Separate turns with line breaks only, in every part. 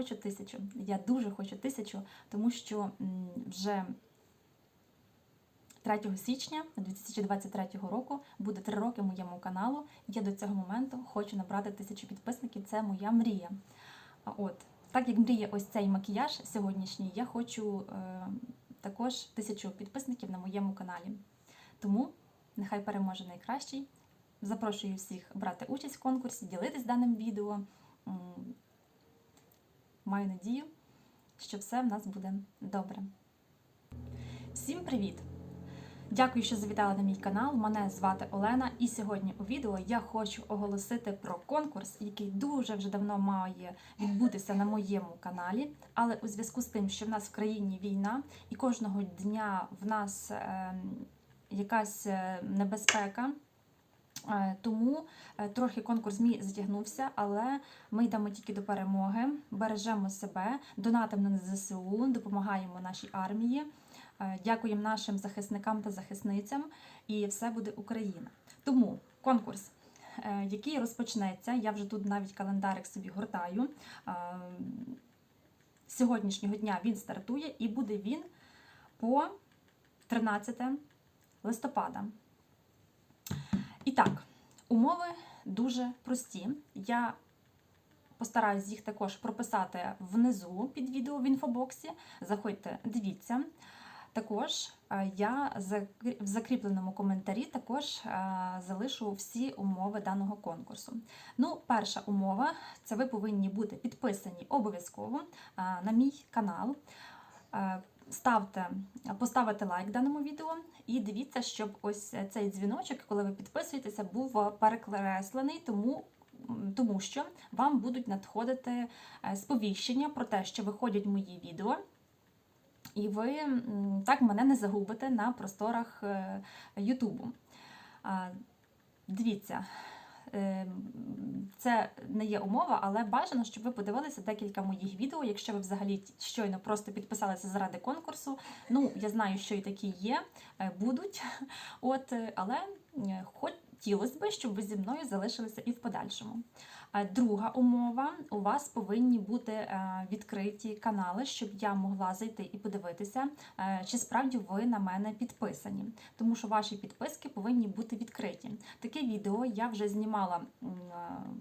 хочу тисячу. Я дуже хочу тисячу, тому що вже 3 січня 2023 року буде 3 роки моєму каналу. Я до цього моменту хочу набрати тисячу підписників. Це моя мрія. От, так як мріє ось цей макіяж сьогоднішній, я хочу е, також тисячу підписників на моєму каналі. Тому нехай переможе найкращий. Запрошую всіх брати участь в конкурсі, ділитись даним відео. Маю надію, що все в нас буде добре. Всім привіт! Дякую, що завітали на мій канал. Мене звати Олена, і сьогодні у відео я хочу оголосити про конкурс, який дуже вже давно має відбутися на моєму каналі. Але у зв'язку з тим, що в нас в країні війна, і кожного дня в нас е, якась небезпека. Е, Тому е, трохи конкурс мій затягнувся, але ми йдемо тільки до перемоги, бережемо себе, донатимо на ЗСУ, допомагаємо нашій армії, е, дякуємо нашим захисникам та захисницям, і все буде Україна. Тому конкурс, який розпочнеться, я вже тут навіть календарик собі гортаю. Сьогоднішнього дня він стартує і буде він по 13 листопада. Так, умови дуже прості. Я постараюсь їх також прописати внизу під відео в інфобоксі. Заходьте, дивіться. Також е, я в закріпленому коментарі також е, залишу всі умови даного конкурсу. Ну, перша умова це ви повинні бути підписані обов'язково е, на мій канал. Ставте, поставити лайк даному відео і дивіться, щоб ось цей дзвіночок, коли ви підписуєтеся, був перекреслений, тому, тому що вам будуть надходити е, сповіщення про те, що виходять мої відео. І ви так мене не загубите на просторах е, Ютубу. Дивіться, це не є умова, але бажано, щоб ви подивилися декілька моїх відео, якщо ви взагалі щойно просто підписалися заради конкурсу. Ну, я знаю, що і такі є, е, будуть. От, е, але е, хотілося б, щоб ви зі мною залишилися і в подальшому. Друга умова: у вас повинні бути е, відкриті канали, щоб я могла зайти і подивитися, е, чи справді ви на мене підписані. Тому що ваші підписки повинні бути відкриті. Таке відео я вже знімала, е,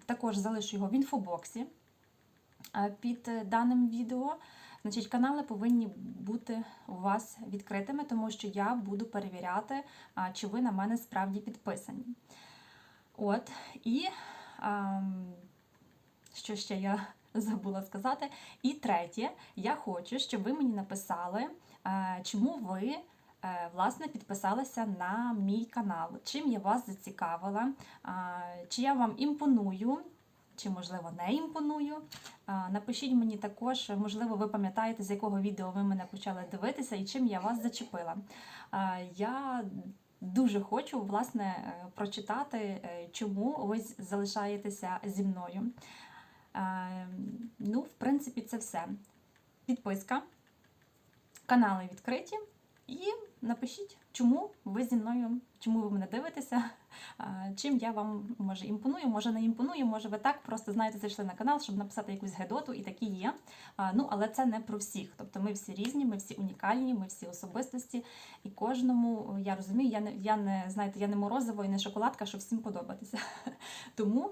також залишу його в інфобоксі під даним відео. Значить, канали повинні бути у вас відкритими, тому що я буду перевіряти, чи ви на мене справді підписані. От, і ем, що ще я забула сказати. І третє, я хочу, щоб ви мені написали, е, чому ви. е, Власне, підписалися на мій канал. Чим я вас зацікавила, чи я вам імпоную, чи, можливо, не імпоную. Напишіть мені також, можливо, ви пам'ятаєте, з якого відео ви мене почали дивитися і чим я вас зачепила. Я дуже хочу власне е, прочитати, е, чому ви залишаєтеся зі мною. Е, Ну, в принципі, це все. Підписка, канали відкриті. І напишіть, чому ви зі мною, чому ви мене дивитеся, чим я вам може імпоную, може не імпоную, може ви так просто знаєте, зайшли на канал, щоб написати якусь гедоту, і такі є. Ну, але це не про всіх. Тобто ми всі різні, ми всі унікальні, ми всі особистості, і кожному я розумію, я не я не знаєте, я не морозиво і не шоколадка, щоб всім подобатися. Тому,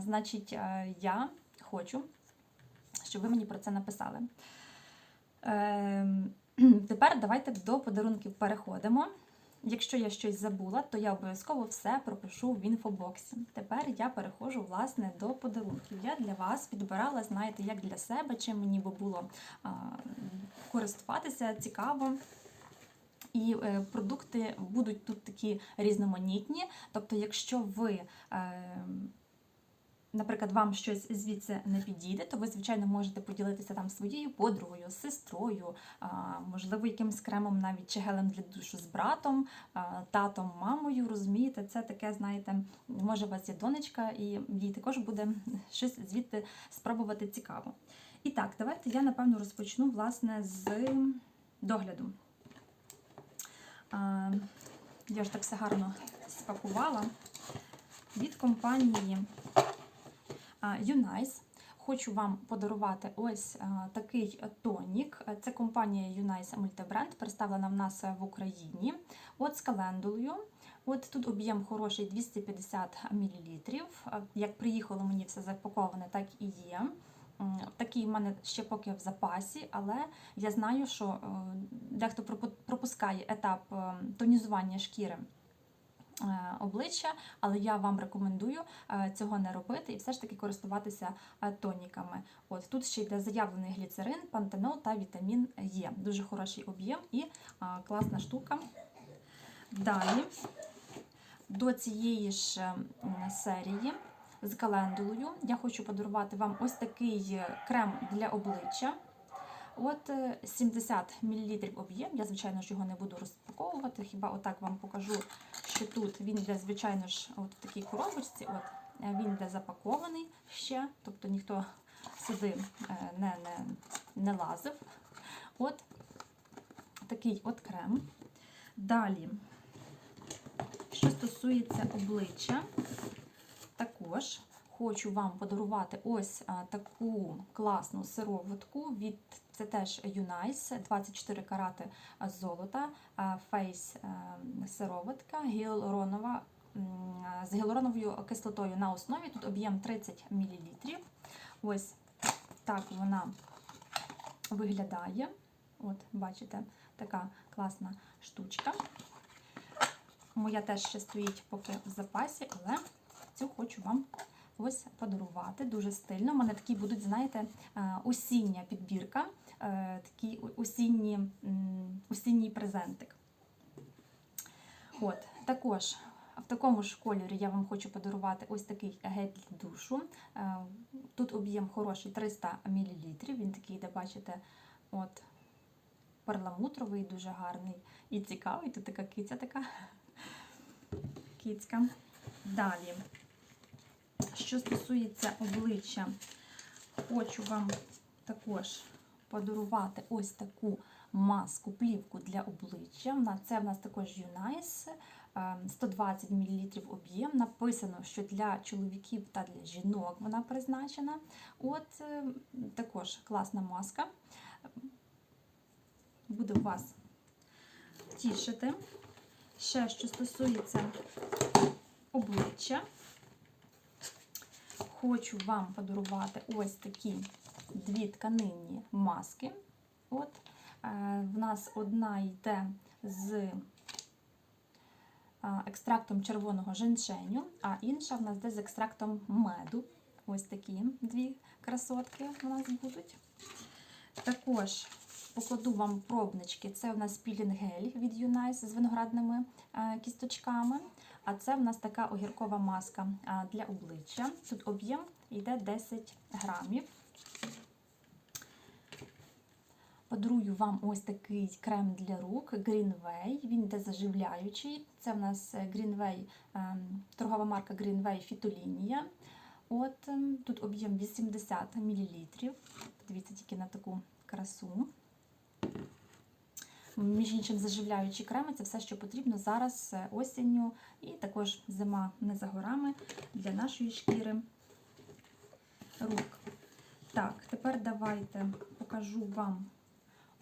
значить, я хочу, щоб ви мені про це написали. Ем, Тепер давайте до подарунків переходимо. Якщо я щось забула, то я обов'язково все пропишу в інфобоксі. Тепер я переходжу власне до подарунків. Я для вас підбирала, знаєте, як для себе, чим мені би було а, користуватися цікаво. І е, продукти будуть тут такі різноманітні. Тобто, якщо ви. Е, наприклад, вам щось звідси не підійде, то ви, звичайно, можете поділитися там своєю подругою, сестрою, можливо, якимсь кремом навіть чи гелем для душу з братом, татом, мамою. Розумієте, це таке, знаєте, може, у вас є донечка, і їй також буде щось звідти спробувати цікаво. І так, давайте я напевно розпочну власне з догляду. Я ж так все гарно спакувала від компанії. Юнайс. хочу вам подарувати ось е, такий тонік. Це компанія Unice Multibrand, представлена в нас в Україні. От з календулою. От тут об'єм хороший 250 мл. Як приїхало мені все запаковане, так і є. Такий в мене ще поки в запасі, але я знаю, що е, дехто пропускає етап е, тонізування шкіри е, обличчя, але я вам рекомендую е, цього не робити і все ж таки користуватися е, тоніками. От тут ще йде заявлений гліцерин, пантенол та вітамін Е. Дуже хороший об'єм і е, класна штука. Далі до цієї ж е, серії з календулою я хочу подарувати вам ось такий е, крем для обличчя. От е, 70 мл об'єм. Я, звичайно ж, його не буду розпаковувати. Хіба отак вам покажу, що тут він йде, звичайно ж, от в такій коробочці. От е, він йде запакований ще, тобто ніхто сюди е, не, не, не лазив. От такий от крем. Далі, що стосується обличчя, також хочу вам подарувати ось таку класну сироватку від це теж Юнайс, 24 карати золота, фейс е, сироватка, гіалуронова з гіалуроновою кислотою на основі. Тут об'єм 30 мл. Ось так вона виглядає. От, бачите, така класна штучка. Моя теж ще стоїть поки в запасі, але цю хочу вам ось подарувати. Дуже стильно. У мене такі будуть, знаєте, е, осіння підбірка, е, такий осінні, осінній презентик. От, також в такому ж кольорі я вам хочу подарувати ось такий гель для душу. Е, Тут об'єм хороший 300 мл. Він такий, де бачите, от перламутровий, дуже гарний і цікавий. Тут така киця така кицька. Далі, що стосується обличчя, хочу вам також подарувати ось таку маску, плівку для обличчя. Це в нас також Юнайс, 120 мл об'єм. Написано, що для чоловіків та для жінок вона призначена. От е, також класна маска. Буде вас тішити. Ще що стосується обличчя, хочу вам подарувати ось такі дві тканинні маски. От, е, в нас одна йде з е, екстрактом червоного женьшеню, а інша в нас йде з екстрактом меду. Ось такі дві красотки у нас будуть. Також покладу вам пробнички. Це у нас пілінг-гель від Юнайс з виноградними е, кісточками. А це в нас така огіркова маска для обличчя. Тут об'єм йде 10 грамів. Подарую вам ось такий крем для рук Greenway. Він йде заживляючий. Це в нас Greenway, ем, торгова марка Greenway Фітолінія. От ем, тут об'єм 80 мл. Подивіться тільки на таку красу. Між іншим, заживляючі креми це все, що потрібно зараз е, осінню, і також зима не за горами для нашої шкіри рук. Так, тепер давайте покажу вам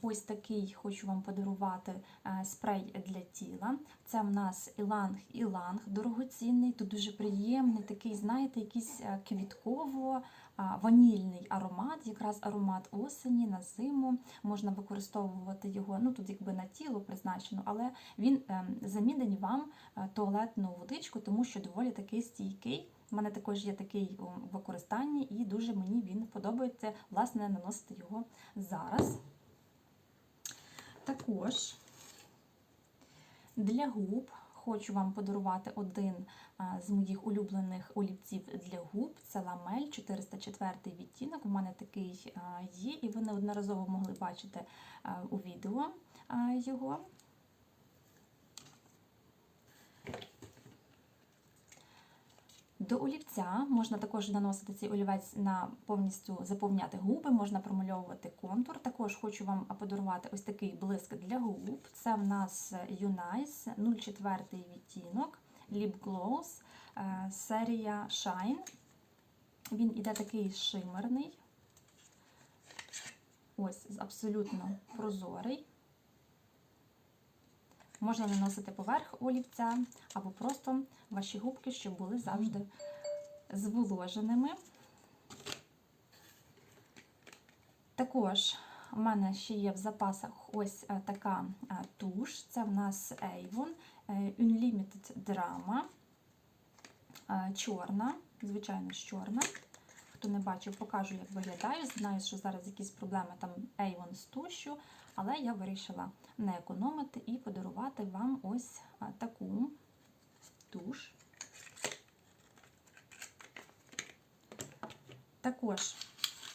ось такий, хочу вам подарувати е, спрей для тіла. Це в нас Іланг Іланг, дорогоцінний, тут дуже приємний, такий, знаєте, якийсь е, квітково а, ванільний аромат, якраз аромат осені на зиму. Можна використовувати його, ну тут якби на тіло призначено, але він замінить вам е, туалетну водичку, тому що доволі такий стійкий. У мене також є такий у використанні, і дуже мені він подобається власне наносити його зараз. Також для губ хочу вам подарувати один з моїх улюблених олівців для губ. Це ламель 404 відтінок. У мене такий є, і ви неодноразово могли бачити у відео його. До олівця можна також наносити цей олівець на повністю заповняти губи, можна промальовувати контур. Також хочу вам подарувати ось такий блиск для губ. Це в нас Юнайс 04 відтінок, Lip Gloss, е, серія Shine. Він іде такий шимерний. Ось абсолютно прозорий. Можна наносити поверх олівця або просто ваші губки, щоб були завжди зволоженими. Також у мене ще є в запасах ось е, така е, туш. Це в нас Avon е, Unlimited Drama. Чорна, звичайно, чорна. Хто не бачив, покажу, як виглядає. Знаю, що зараз якісь проблеми там Avon з тушю, але я вирішила не економити і подарувати вам ось таку туш. Також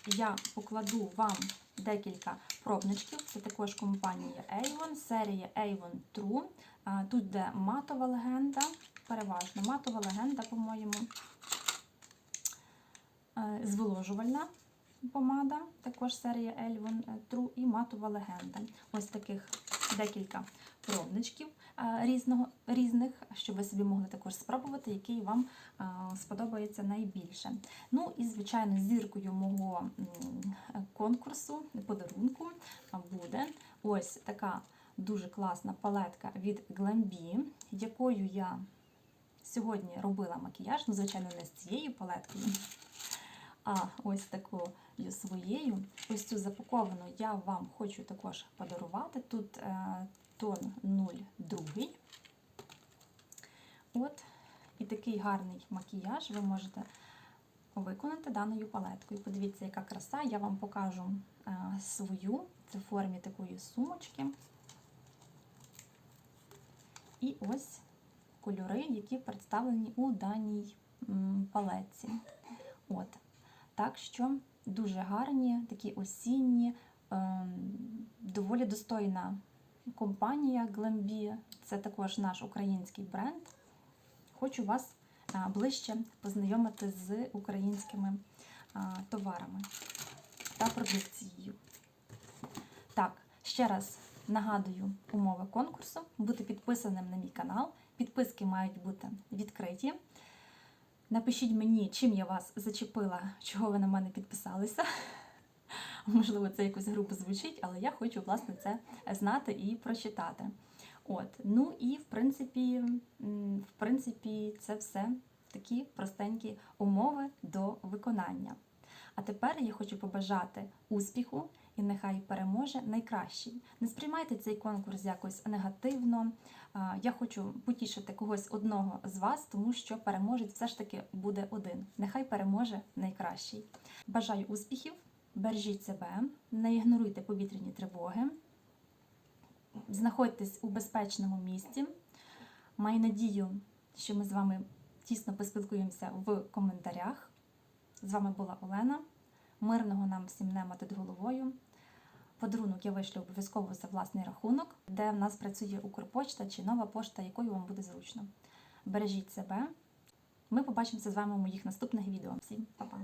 я покладу вам декілька пробничків. Це також компанія Avon, серія Avon True. Тут де матова легенда, переважно матова легенда, по-моєму, зволожувальна помада, також серія Avon True і матова легенда. Ось таких декілька пробничків е, різного, різних, щоб ви собі могли також спробувати, який вам е, сподобається найбільше. Ну і, звичайно, зіркою мого конкурсу, подарунку буде ось така дуже класна палетка від Glambi, якою я сьогодні робила макіяж. Ну, звичайно, не з цією палеткою, а ось такою своєю. Ось цю запаковану я вам хочу також подарувати. Тут е, тон 02. От, і такий гарний макіяж ви можете виконати даною палеткою. Подивіться, яка краса. Я вам покажу е, свою. Це в формі такої сумочки. І ось кольори, які представлені у даній палетці. От. Так що дуже гарні, такі осінні, ем, доволі достойна компанія Glambi. Це також наш український бренд. Хочу вас ближче познайомити з українськими товарами та продукцією. Так, ще раз нагадую умови конкурсу: бути підписаним на мій канал. Підписки мають бути відкриті. Напишіть мені, чим я вас зачепила, чого ви на мене підписалися. Можливо, це якось грубо звучить, але я хочу, власне, це знати і прочитати. От, ну і в принципі, в принципі, це все такі простенькі умови до виконання. А тепер я хочу побажати успіху і нехай переможе найкращий. Не сприймайте цей конкурс якось негативно. Я хочу потішити когось одного з вас, тому що переможець все ж таки буде один. Нехай переможе найкращий. Бажаю успіхів, бережіть себе, не ігноруйте повітряні тривоги, знаходьтесь у безпечному місці. Маю надію, що ми з вами тісно поспілкуємося в коментарях. З вами була Олена. Мирного нам всім нема над головою. Подарунок я вишлю обов'язково за власний рахунок, де в нас працює Укрпочта чи нова пошта, якою вам буде зручно. Бережіть себе. Ми побачимося з вами у моїх наступних відео. Всім па-па!